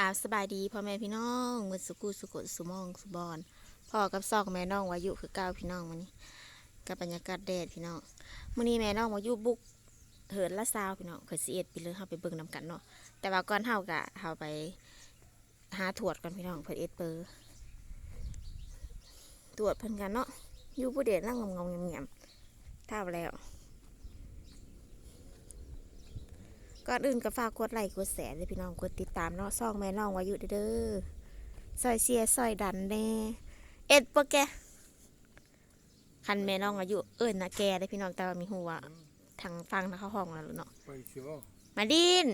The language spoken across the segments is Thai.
ราบสบายดีพ่อแม่พี่น้องมือสุกุสุกสุมองสุบอนพ่อกับซอกแม่น้องวายุคือเก้าวพี่น้องมันนี้กับบรรยากาศแดดพี่น้องมื้อนี้แม่น้องวายุบุกเหินละซาวพี่น้องเขิดสิเอ็ดไปเลยเฮาไปเบิ่งนำกันเนาะแต่ว่าก่อนเฮากะเฮาไปหาถวดกันพี่น้องเพิ่นเอ็ดเปอร์ตรวจเพิ่นกันเนาะอยู่ผู้เด็ดนั่งงงๆเงียบๆเท่าแล้ว ก่อนอื่นก็ฝากกดไลค์กดแชร์เลยพี่น้องกดติดตามเนาะซ่องแม่น้องวายุเด้อซอยเสียซอยดันแน่เอ็ดปะแกคันแม่น้องอายุเอิ้นนะแกได้พี่น้องแต่ว่ามีหัวาทางฟังนะเขาห้องแล้วเนาะไปเชียวมาดิน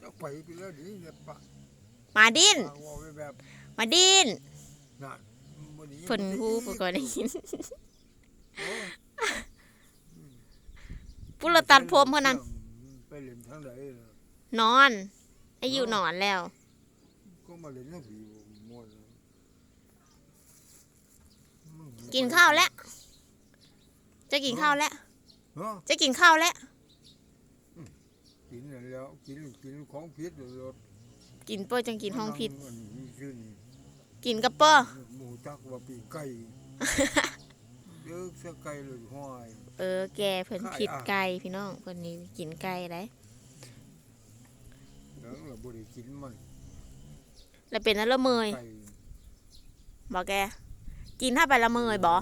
จะไปไปแล้วดิเนี่ยปะมาดินทางว่าไปแบบมาดินนั่นวันนี้ฝนฮู้ปก็ได้ยินโอ้ยปุระตัดผมเพื่อนั้นไป เล่นทางไหนล่ะนอนอายุนอนแล้ว ก็มาเล่นทั้งผีหมดเลยมึงกินข้าวแล้ว จะกินข้าวแล้วเนาะจะกินข้าวแล้ว กินแล้วกินกินของพิษเดี๋ยวรถกินเปิ้ลจังกินห้องพิษมันมีชื่อนี่กินกับเปิ้ลหมูจักว่าปีไก่เด็กเสไก่เลยห้อย เออแกเพิ่นผิดไก่พี่น้องเพิ่นนี่กินไก่ได้แล้วเราบริกินมันแล้วเป็นนั่นละเมยไก่บอกแกกินถ้าไปละเมยบอ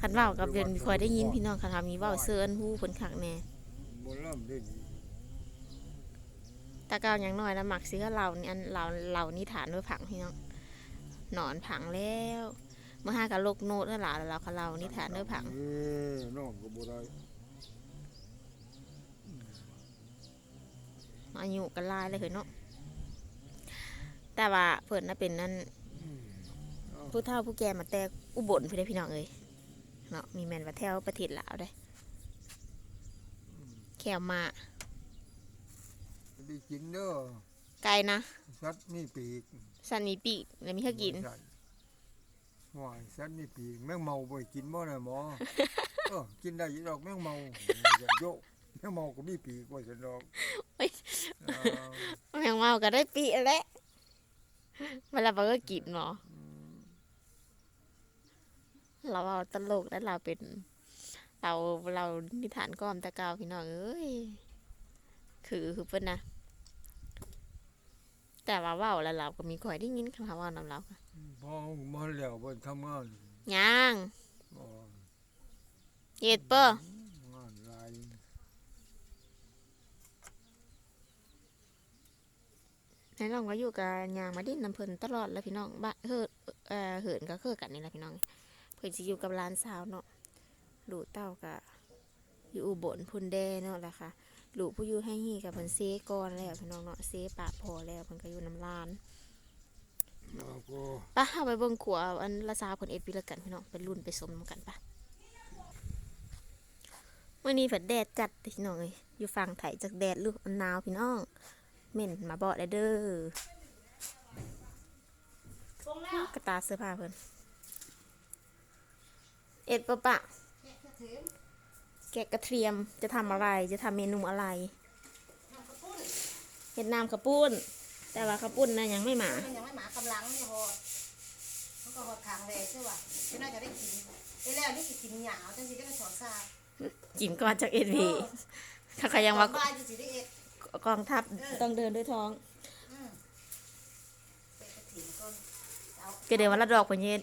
คันเว่ากับเดือนคอยได้ยินพี่น้องคันทามีเว่าเสื้ออันหู้เพิ่นคักแน่บนล่ำได้ดีแตาเก้ายังน้อยนะหมักซื้อเรานี่อันเราเรานี่ฐานด้วยผังพี่น้องหนอนผังแล้วเมื่อห้ากับโลกโนดแล้วหลาแล้วเราเขาเรานี่ฐานด้วยผังเออนอนก็บ่ได้อายุกันลายเลยเห็นเนาะแต่ว่าเพิ่นน่ะเป็นนั่นเอาผู้เฒ่าผู้แก่มาแต่อุบลพี่ได้พี่น้องเอ้ยเนาะมีแมนว่าแถวประเทศลาวได้แขวมาได้กินเด้อไกลนะสัตว์มีปีกสันมีปีกแล้วมีให้กินบ่ใช่ หวายสัตว์มีปีกแมงเมาบ่ให้กินบ่น่ะหมอเออกินได้อยู่ดอกแมงเมาอย่าโยกแมงเมาก็มีปีกว่าซั่นดอกเฮ้ยเอาแมงเมาก็ได้ปีแล้วแหละเวลาเราก็กินเนาะเราเอาตลกแล้วเราเป็น เราเรานิทานก้อมตะกาวพี่น้องเอ้ยคือคือเพิ่นนะแต่ว่าเว่าแล้วเราก็มีคอยได้ยินคำเว่านำเราค่ะ พอมาแล้วบ่ทำงานย่างบ่เย็ดเปอร์งานหลายให้น้องก็อยู่กับยางมาดิ้นน้ำเพลินตลอดแล้วพี่น้องบ้านเฮิดเอ่อเหินก็คือกันนี่แหละพี่น้อง เพิ่นสิอยู่กับร้านสาวเนาะลูกเต้าก็อยู่อุบลพุ่นแดเนาะแหละค่ะลูกผู้อยู่ให้ฮีกับเพิ่นเซก่อนแล้วพี่น้องเนาะเซปากพอแล้วเพิ่นก็อยู่น้ำร้านแล้วก็ ปะเอาไปเบิ่งขัวอันละสาวเพิ่นเอ็ดวิละกันพี่น้องไปรุ่นไปสมกันปะมื้อนี้เพิ่นแดดจัดพี่น้องเอ้ยอยู่ฝั่งไทยจากแดดลูกอันหนาวพี่น้องเหม็นมาบอได้เด้อกระตาเสื้อผ้าเพิ่นเอ็ดปะปะแกะกระเทียมจะทำอะไรจะทำเมนูอะไรเห็ดน้ำข้าวปุ้น แต่ว่าข้าวปุ้นนะยังไม่มายังไม่หมากำลังนี่พอ ก็หดขางเลยใช่ป่ะจะน่าจะได้กินไอ้แล้วนี่สิกินหยาวจังสิได้ไปถอนซากินก่อนจากเอ็ดพีถ้าใครยังว่า บ้านจะสิได้เอ็ด กองทัพต้องเดินด้วยท้องอืมไปกระถิ่นก้นเอาก็เดี๋ยววันละดอกพนเย็ด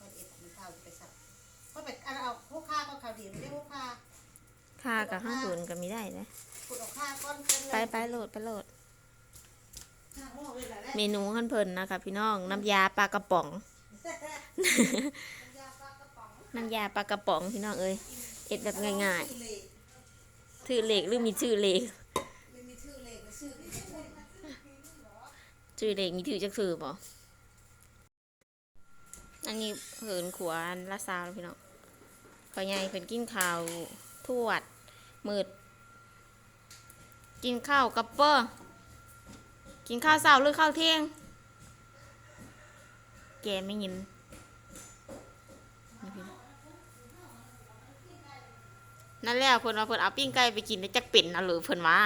ก้นเอ็ดกินข้าวไปสับเพราะเป็ดอันเอาพวกข้าก็ข้าวดีไม่ได้พวกข้าค่ากับห้างศูนย์ก็มีได้นะ ขุดเอาข้าก้อนเป็นไปไปโหลดไปโหลดข้าหม้อ เมนูขั้นเพลินนะคะพี่น้องน้ำยาปลากระป๋อง น้ำยาปลากระป๋องพี่น้องเอ้ยเอ็ดแบบง่ายชื่อเลขๆชื่อเล็กหรือมีชื่อเล็กชื่อเลขก็ชื่อเลขชื่อเล็กมีถือจักสื่อบ่อันนี้เหินขวานละซาวพี่น้องขอใหญ่เพิ่นกินข้าวทวดมืด กินข้าวกับเปอร์ กินข้าวเช้าหรือข้าวเที่ยง แกไม่ยินนั่นแหละเพิ่นว่าเพิ่นเอาปิ้งไก่ไปกินได้จักเป็นเอาหรือเพิ่นว่า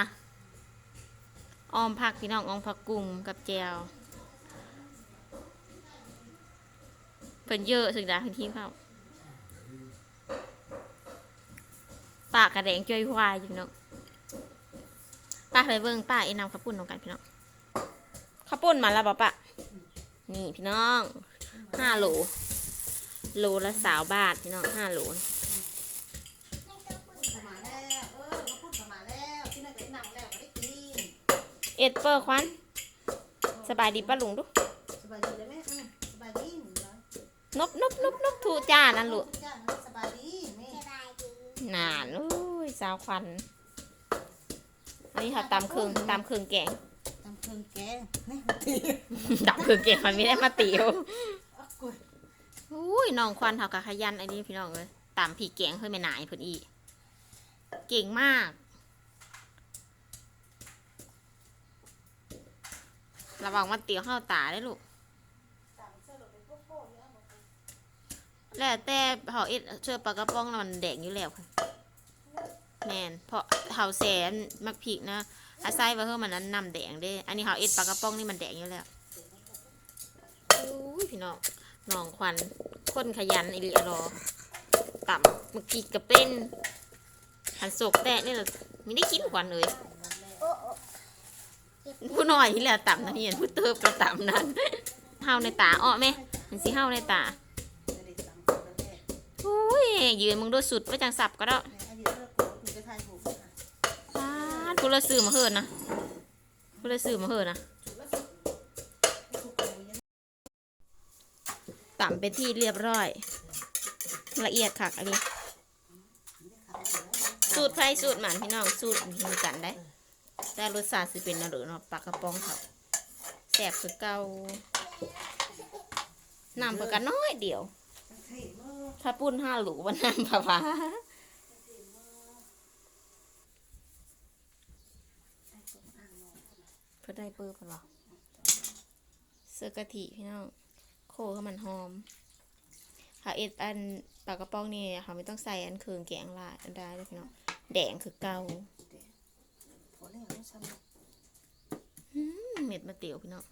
ออมผักพี่น้องออมผักกุ้งกับแจวเพิ่นเยอะสึกดาเพิ่นทีเข้าปากกระแดงจ้อยควายอยู่น้องป้าไปเบิ่งป้าเอ็นนำข้าวปุ้นลงกันพี่น้อง ข้าวปุ้นมาแล้วบ่ปะนี่พี่น้องห้าโหลโลละสาวบาทพี่น้องห้าโหลเอ็ดเปอร์ควันสบายดีป้าลุงดูสบายดีเลยไหมอืมสบายดีนบนบนบนบทูจ้านั่นลูกสบายดีแม่นานโอ้ยสาวควันอันนี้ค่ะตามเครื่องตามเครื่องแกง เครื่องแกงนี่ดับเครื่องแกงมันไม่ได้มาเตียวเอากล้วยอุ้ยน้องควันเขากะขยันอันนี้พี่น้องเลยตามผีแกงเพื่อไม่นายเพิ่นอีเก่งมาก ระวังมาเตียวเข้าตาได้ลูกตามเสื้อเราเป็นพวกโป้เยอะหมดเลยแล้วแต่เผาเอ็ดเชื่อปลากระป๋องน่ะมันแดงอยู่แล้วค่ะ แมนเพราะเผาแสนมักผิกนะอาศัยว่าเฮ้มันนั้นนำแดงเด้ อันนี้เผาเอ็ดปลากระป๋องนี่มันแดงอยู่แล้วอุ้ยพี่น้องน้องควันคนขยันอิริอรอต่ำเมื่อกี้ก็เป็นหันโศกแตะนี่แหละไม่ได้กินควันเลยผู้น้อยที่แหละต่ำนะเห็นผู้เติบก็ต่ำนั้นเฮาในตาอ้อไหมมันสิเฮาในตาอุ้ยยืนมึงดูสุดไว้จังสับก็ได้ แม่อันนี้เลิกกูถึงจะทยถูกนะคะปาดกูเลยซื้อมาเฮิรนะกูเลยซื้อมาเฮิรนะถูกกูยังต่ำเป็นที่เรียบร้อย ละเอียดคักอันนี้ สูตรไฟสูตรหมันพี่น้องสูตรมีกันได้ แต่รสชาติสิเป็นอะไรเนาะปลากระป๋องเขาแสบคือเก่าน้ำเพิ่นกันน้อยเดียว ถ้าปุ้นห้าหลูวันน้ำผาผา เพื่อได้เปิ้ลพอหรอเสื้อกะทิพี่น้องโคให้มันหอมหาเอ็ดอันปากกระป๋องนี่เขาไม่ต้องใส่อันเคืองแกงลายอันได้เลยพี่น้องแดงคือเกาหืมเม็ดมะเตียวพี่น้อง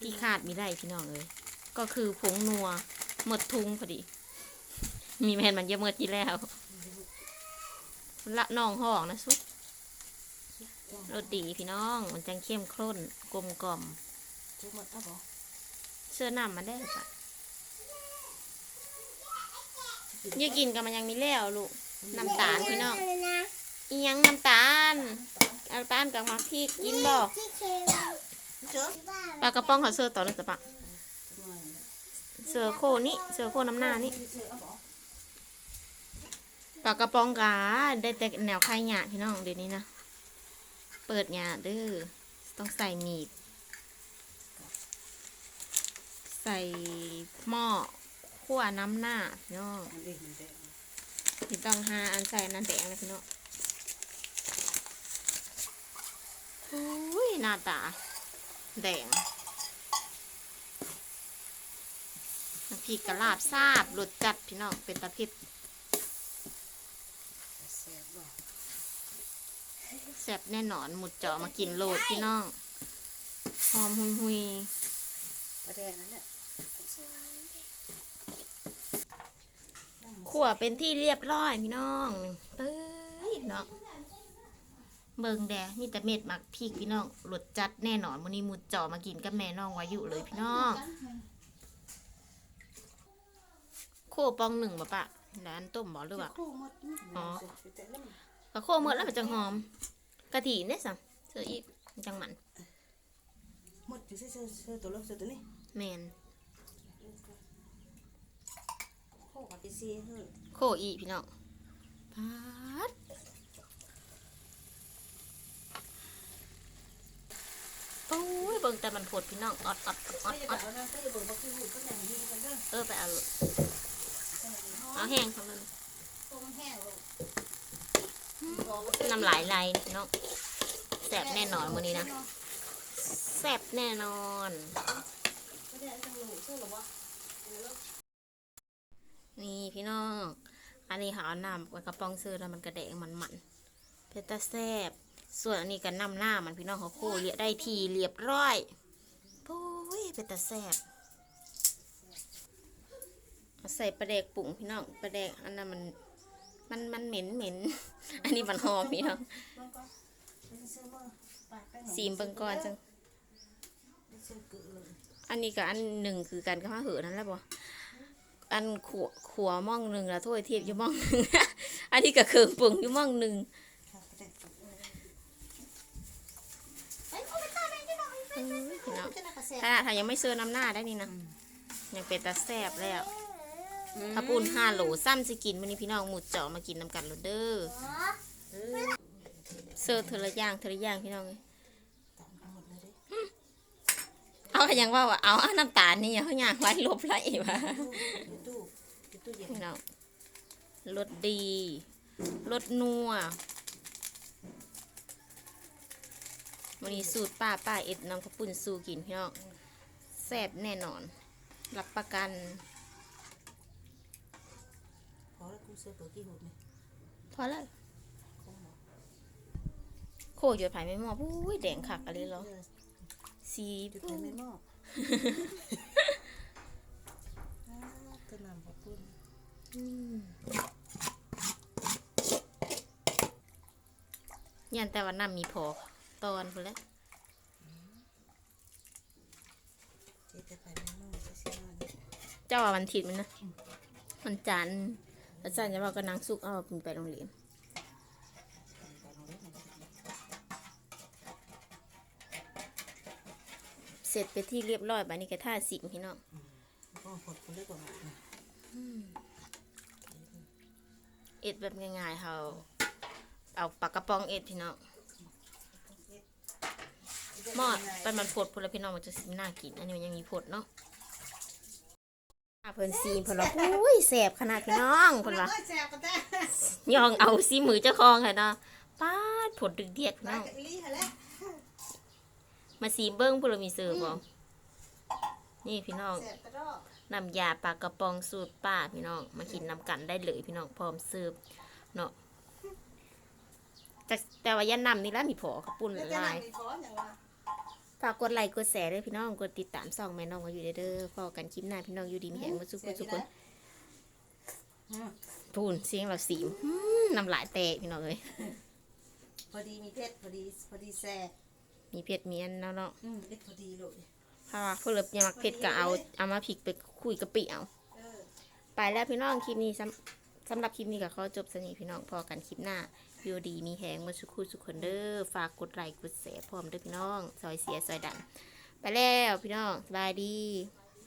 ที่ขาดมีได้พี่น้องเลยก็คือผงนัวหมดทุงพอดี มีแมนมันเยอะเมื่อที่แล้วละน้องห้องนะสุดรสดีพี่น้อง มันจังเข้มข้นกลมกล่อมจุกหมดแล้วบอกเสื้อน้ำมาได้ปะอย่กินกันมันยังมีแล้วลูกน้ำตาลพี่น้องอียังน้ำตาลน้ำตาลกับมาพริกกินบ่ปลากระป๋องเขาเสื้อต่อเลยจ้ะปะเสื้อโคนี่เสื้อโคน้ำหน้านี่ ปากกระป๋องกาได้แต่แนวไข่หยาพี่น้องเดี๋ยวนี้นะ เปิดหยาเด้อต้องใส่หมีด ใส่หม้อคั่วน้ำหน้าพี่น้องพี่ต้องหาอันใส่นนั้นแดงนะพี่น้องอุ้ยหน้าตา แดงน้ำพริกกะลาบซาบรสจัดพี่น้องเป็นตะพิด แซ่บบอก แซ่บแน่นอนหมุดเจาะมากินโลดพี่น้องหอมหุยหุยประเด็นนั้นเนี่ยขั่วเป็นที่เรียบร้อยพี่น้องเต้ยเนาะเบิงแดมีแต่เม็ดหมักพริกพี่น้องรสจัดแน่นอนวันนี้หมุดเจาะมากินกับแม่น้องวายุเลยพี่น้องโคปองหนึ่งบ่ปะแล้วอันต้มบ่หรือว่าคู่หมดอ๋อแต่เล่มกะโคหมดแล้วมันจังหอม กะทิเนี่ยสั่งเสืออีกมันจังมันหมดอยู่เสื้อเสื้อตัวเล็กเสื้อตัวนี้แมนโคกับอีซีเฮ้ยโคอีพี่น้องปาดโอ้ยเบิ่งแต่มันผดพี่น้องออดออดออดไม่ออดจะแบบนั้นไม่จะเบิกว่าคือหูก็อย่างนี้กันเด้อเออไปเอาเลยเอาแห้งเขาเลยต้มแห้งลง น้ำลายไหลพี่น้องแซบแน่นอนมื้อนี้นะแซบแน่นอนนี่พี่น้อง อันนี้เขาเอาน้ำกระป๋องเสื้อแล้วมันกระแดงมันมันเพตาแซบส่วนอันนี้ก็น้ำหน้ามันพี่น้องเขาโคเรียได้ทีเรียบร้อยโอ้ยเพตาแซบใส่ปลาแดกปุ่งพี่น้องปลาแดกอันนั้นมัน มันมันเหม็นเหม็น อันนี้มันหอมพี่น้องเบิ่งก่อนเป็นซื้อมือไปไปหนูซีมเบิ่งก่อนจังเป็นซื้อเกลือเลยอันนี้กับอันหนึ่งคือกันกับมาเหอะนั่นแหละบ่อันขัวขัวหม่องหนึ่งแล้วถ้วยเทียบอยู่หม่องหนึ่งอันนี้กับเครื่องปรุงอยู่หม่องหนึ่งค่ะไปได้ปุ๊บเลยเอ้ยพี่น้องจะน่ากระแสถ้าถ้ายังไม่เซิร์น้ำหน้าได้นี่นะยังเป็นตาแซบแล้ว ถ้าปูนห้าโหลซ้ำสิกินวันนี้พี่น้องหมุดเจาะมากินน้ำกันโลดเด้อเซิร์เทอละอย่างเทอละอย่างพี่น้องเอามหมดเลยดิเอาก็ยังว่าว่าเอาน้ำตาลนี่เขาอยากไว้ลบไรวะพี่น้องรสดีรสนัววันนี้สูตรป้าป้าเอ็ดน้ำข้าวปุ้นสูกินพี่น้องแซ่บแน่นอน รับประกัน พอแล้วกูเสื้อเปิดกี่หุดเนี่ยพอแล้วคงบอกโคจดไผ่ไม่มอบอุ้ยแดงคักอะไรเหรอเออสีจุดไหนไม่มอบอ่าก็นำขอบคุณอืมยันแต่ว่าน้ำมีพอตอนพอแล้วเจ๊จะไปไม่มอบจะเสียงานเจ้าว่ามันถิดมันนะ มันจันทร์ แล้วจันทร์จะบอกก็นางสุกเอาไปโรงเรียนเสร็จไปที่เรียบร้อยบัดนี้ก็ท่าสิงพี่น้องก็หดคนเล็กกว่าเอ็ดแบบง่ายๆเขาเอาปากกระป๋องเอ็ดพี่น้องหมอดไปมันผดพลพี่น้องมันจะสิน่ากิน อันนี้มันยังมีผดเนาะ เพิ่นซีเพิ่นว่าอุ้ยแสบขนาดพี่น้องเพิ่นว่าเอ้ยแซ่บกันแต่ยองเอาซีมือเจ้าของค่ะเนาะป้าดผดดึกเดียดพี่ไปน้องกับอีลี่เหรอแล้วมาซีเบิ้งพลมีเสือบ่นี่พี่น้องแซ่บกระดอกน้ำยาปลากระป๋องสูตรป้าพี่น้อง มากินน้ำกันได้เลยพี่น้องพร้อมเสิร์ฟเนาะแต่แต่ว่ายันนำนี่แล้วมีผอกระปุ่นแล้วจะลาย ฝากกดไลค์กดแชร์ด้วยพี่น้องกดติดตามส่องแม่น้องมาอยู่เด้อพอกันคลิปหน้าพี่น้องอยู่ดีมีแหงมาสุขสุขคนอืมพูนเสียงเราสีมอืมน้ำลายแตกพี่น้องเลยพอดีมีเพชรพอดีพอดีแซ่บมีเพชรมีอันเนาะเนาะอืมเพชรพอดีเลยถ้าว่าเพื่ออยากมักเพชรก็เอาเอามาผิกไปคุยกะปิเอาเออไปแล้วพี่น้องคลิปนี้สำสำหรับคลิปนี้ก็ขอจบสนิทพี่น้องพอกันคลิปหน้า วิวดีมีแหงมาสุขุสุขคนเด้อฝากกดไลค์กดแชร์พร้อมด้อพี่น้องซอยเสียซอยดัน ไปแล้วพี่น้องสบายดี